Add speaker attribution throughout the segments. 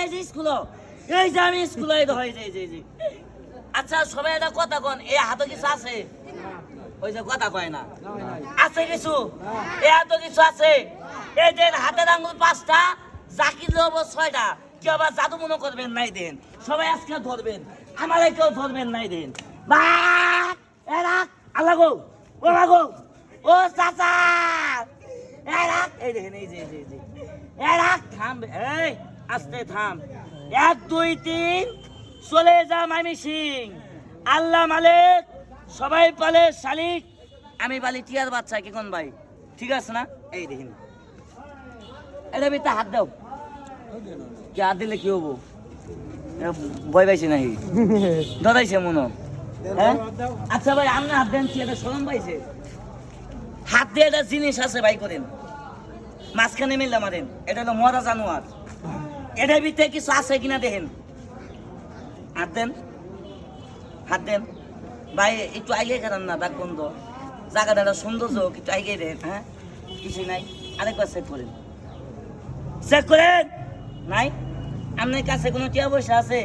Speaker 1: এই যে স্কুল এই যে আমি স্কুলে এই ধরে যে আচ্ছা সবাই একটা কথা কন এই হাতে কিছু আছে? ওই যে কথা কয় না। আছে কিছু? এ হাতে কিছু আছে? এই যে হাতের আঙ্গুল পাঁচটা, জাকির লব ছয়টা। কেউ আবার জাদু মনে করবেন নাই দেন। সবাই আজকে ধরবেন। আমারে কেউ ধরবেন নাই দেন। বা এরা আল্লাহ গো, ও লাগো ও চাচা। এরা এই দেখেন, এই যে এই যে এরা থাম, এই। আস্তে থাম। এক দুই তিন। চলে যা মামি সিং। আল্লাহ মালিক সবাই পালে শালিক। আমি বালি টিয়ার বাচ্চা কি কোন ভাই? ঠিক আছে না? এই দেখেন। এটা বিতে হাত দাও। কি হাত দিলে কি হব? ভয় পাইছে নাকি? ধরাইছে মনে হ্যাঁ? আচ্ছা ভাই আপনি হাত দেন কি এটা সরম পাইছে। হাত দিয়ে একটা জিনিস আছে ভাই করেন। মাঝখানে মিললে মারেন। এটা হলো মরা জানোয়ার এটার ভিতরে কিছু আছে কিনা দেখেন। হাত দেন। হাত দেন। ভাই, একটু আগে কারণ না, দাগ বন্ধ। জায়গাটা সৌন্দর্য, একটু আগে দেন হ্যাঁ? কিছুই নাই। আরেকবার চেক করেন। চেক করেন? নাই? আপনার কাছে কোনো টিয়া পয়সা আছে?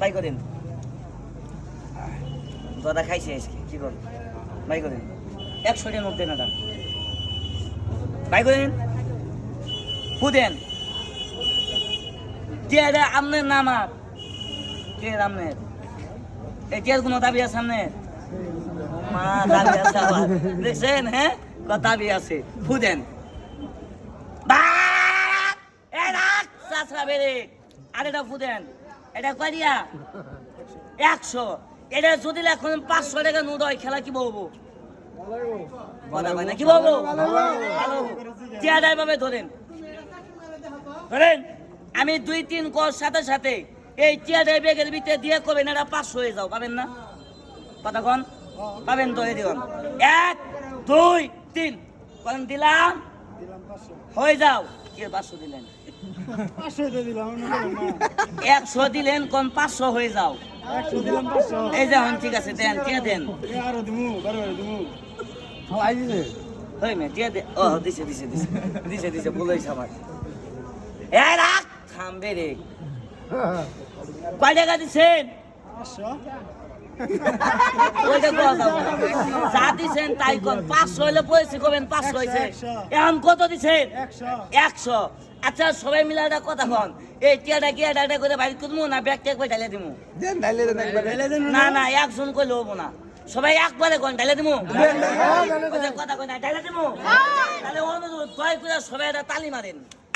Speaker 1: বাই করেন। দাদা খাইছে আজকে, কি করেন বাই করেন। একশো টাকা নোট দেন দাদা বাই করেন। ফুদেন দে আপনার নাম আর কে আপনার এই টিয়ার কোনো দাবি আছে আপনার মা দাবি আছে আবার দেখছেন? হ্যাঁ কত দাবি আছে? ফুদেন। আর এটা ফুদেন এটা কয়দিয়া একশো। এটা যদি এখন পাঁচশো টাকা নোট হয় খেলা কি বলব কথা কয় না কি বলব ভাবে ধরেন ধরেন আমি দুই তিন কর সাথে সাথে এই চেয়ারটাই বেগের ভিতরে দিয়ে করবেন এটা পাঁচশো হয়ে যাও পাবেন না? কন পাবেন তো এই দিলাম এক দুই তিন। কোন দিলাম। হয়ে যাও। কে পাঁচশো দিলেন?
Speaker 2: দিয়ে
Speaker 1: একশো দিলেন কোন পাঁচশো হয়ে যাও। এই যে হন ঠিক আছে দেন কে দেন। হই মে কে দে ও দিছে দিছে দিছে। দিছে দিছে বলেছে আমার। এই রাখ! থামবে রে। কয় টাকা যাবে না। যা দিছেন তাই কোন পাঁচশো হইলে পয়সা করবেন পাঁচশো হয়েছে
Speaker 2: একশো, একশো।
Speaker 1: এখন কত দিছেন?
Speaker 2: একশো।
Speaker 1: একশো। আচ্ছা সবাই মিলে একটা কথা কন। এই টিয়াটা কি এটা এটা করে বাড়ি করব না ব্যাগ ট্যাগ করে ঢালে দিবো? না। না একজন করলে হব না। সবাই একবারে কোন ঢালে দিবো? কথা কই না ঢালে দিবো? তাহলে অনুরোধ দয় করে সবাই একটা তালি মারেন।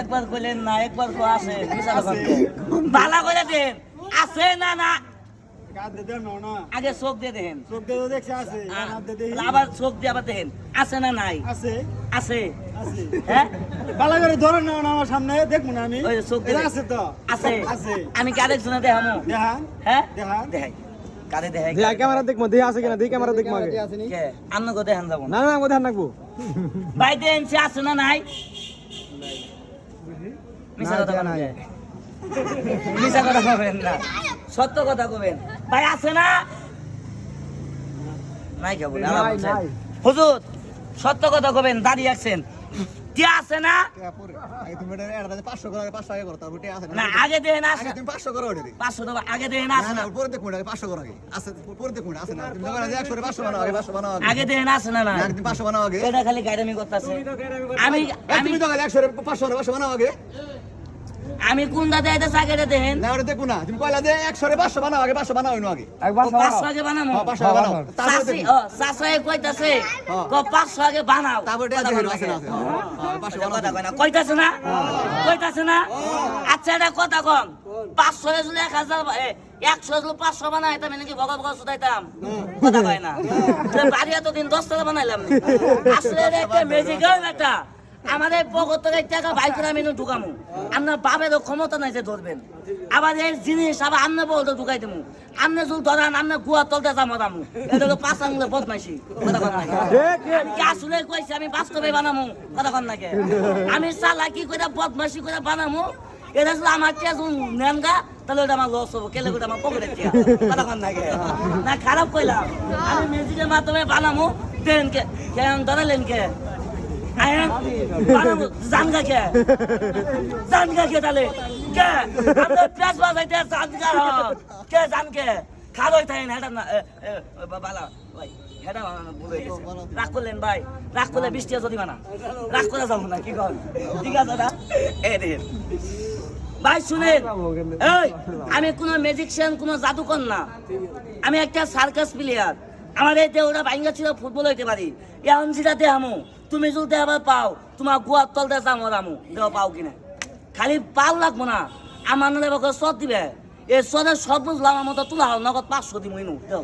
Speaker 1: একবার কইলেন না একবার কো আছে। ভালো করে দেন আছে না না?
Speaker 2: গাদ দে দেন না
Speaker 1: আগে চোখ দিয়ে দেখেন
Speaker 2: চোখ দিয়ে তো দেখছি আছে। গাদ দে দেখি
Speaker 1: আবার চোখ দিয়ে আবার দেখেন আছে না নাই?
Speaker 2: আছে।
Speaker 1: আছে।
Speaker 2: আছে।
Speaker 1: হ্যাঁ?
Speaker 2: বালা করে ধরে নাও না আমার সামনে দেখব না আমি।
Speaker 1: চোখ দিয়ে
Speaker 2: আছে তো।
Speaker 1: আছে।
Speaker 2: আছে।
Speaker 1: আমি কি আরেকজনে দেখামো?
Speaker 2: দেখান।
Speaker 1: হ্যাঁ?
Speaker 2: দেখান।
Speaker 1: দেখাই। কারে দেখাই?
Speaker 3: ক্যামেরা দেখব আছে কিনা দেই ক্যামেরা দেখব আগে।
Speaker 1: কে? আপনাকে দেখান যাব না।
Speaker 3: না রাখব।
Speaker 1: ভাই এমসি আছে না নাই? মিছা কথা মিছা কথা কবেন না। সত্য কথা কবেন। ভাই আছে না? নাই
Speaker 3: নাই।
Speaker 1: হুজুর সত্য কথা কবেন দাঁড়িয়ে আছেন। কে আছে না?
Speaker 4: পাঁচশো আগে
Speaker 1: না? আগে দেন আছে।
Speaker 4: তুমি পাঁচশো করো
Speaker 1: পাঁচশো টাকা আগে দেন
Speaker 4: না না
Speaker 1: না
Speaker 4: পরে দেখুন পাঁচশো করো আগে। আছে পরে দেখুন আছে না? তুমি একশো পাঁচশো বানাও আগে পাঁচশো বানাও আগে।
Speaker 1: দেন আছে না না?
Speaker 4: না, তুমি পাঁচশো বানাও আগে।
Speaker 1: এটা খালি গাইডামি করতেছে। আমি আমি
Speaker 4: তো একশো পাঁচশো পাঁচশো বানাও আগে।
Speaker 1: আমি কোন দাদা এটা এটা দেন
Speaker 4: না ওটা দেখুন না তুমি কয়লা দিয়ে একশো পাঁচশো বানাও আগে পাঁচশো বানাও আগে।
Speaker 3: একবার
Speaker 1: ও পাঁচশো আগে বানাবো
Speaker 4: হ্যাঁ, পাঁচশো বানাও। তারপরে
Speaker 1: ও কইতাছে
Speaker 4: হ্যাঁ।
Speaker 1: ক পাঁচশো আগে বানাও।
Speaker 4: তারপর এটা
Speaker 1: বলো
Speaker 4: আছে না আছে
Speaker 1: আগে।
Speaker 4: হ্যাঁ, পাঁচশো
Speaker 1: কথা
Speaker 4: বানাও
Speaker 1: না কইতাছে না? কইতাছে না? আচ্ছা এটা কথা কম। পাঁচশো আসলে এক হাজার এ, একশো আসলে পাঁচশো বানাই তাই মানে কি ভগত ভগত শুধাইতাম কথা কয় না। তো বাড়ি এতদিন দশ টাকা বানাইলাম নি। আসলে এটা একটা ম্যাজিক একটা আমাদের পকেট থেকে টাকা বাইক করে আমি ঢুকামু। আপনার বাপেরও ক্ষমতা নাই যে ধরবেন। আবার এই জিনিস আবার আমনে বলতে ঢুকাই দেবো আমনে যদি ধরেন আমনে গুয়া তলতে যাব দামু এটা হলো পাঁচ আঙুলে বদমাইশি। কথা কন আমি কি আসলে কইছি আমি বাস্তবে বানামু? কথা কন নাকি আমি সালা কি করে বদমাইশি করে বানামু। এটা যদি আমার টিয়া যদি নেন গা তাহলে ওটা আমার লস হব। কেলে ওটা আমার পকেটের টিয়া কথা কন না খারাপ কইলাম। আমি মিউজিকের মাধ্যমে বানামু। দেন কে? কেন ধরালেন কে? জানগা কে? জানগা কে তাহলে? কে? আমরা প্রেস বাজাইতে জানগা কে জান কে খালই না এটা না এ, এ, বালা ভাই হেডা ভুলে গেছে। রাগ করলেন ভাই রাগ করলে বৃষ্টি যদি মানা রাগ করে যাব না কি কর? ঠিক আছে না? এ দেখেন ভাই শুনেন এই আমি কোনো ম্যাজিকশিয়ান কোনো জাদুকর না। আমি একটা সার্কাস প্লেয়ার আমার এই দেহটা ভাঙ্গা ছিল ফুটবল হইতে পারি। এখন যেটা দেহামু। তুমি যদি আবার পাও, তোমার গুয়ার তলতে যাব দামো দেহ পাও কিনা খালি পাল লাগবো না। আমার না বাকে সদ দিবে। এই সদের সব বুঝলাম, আমার মতো তোলা হল, নগদ পাঁচশো দিমই নু দেহ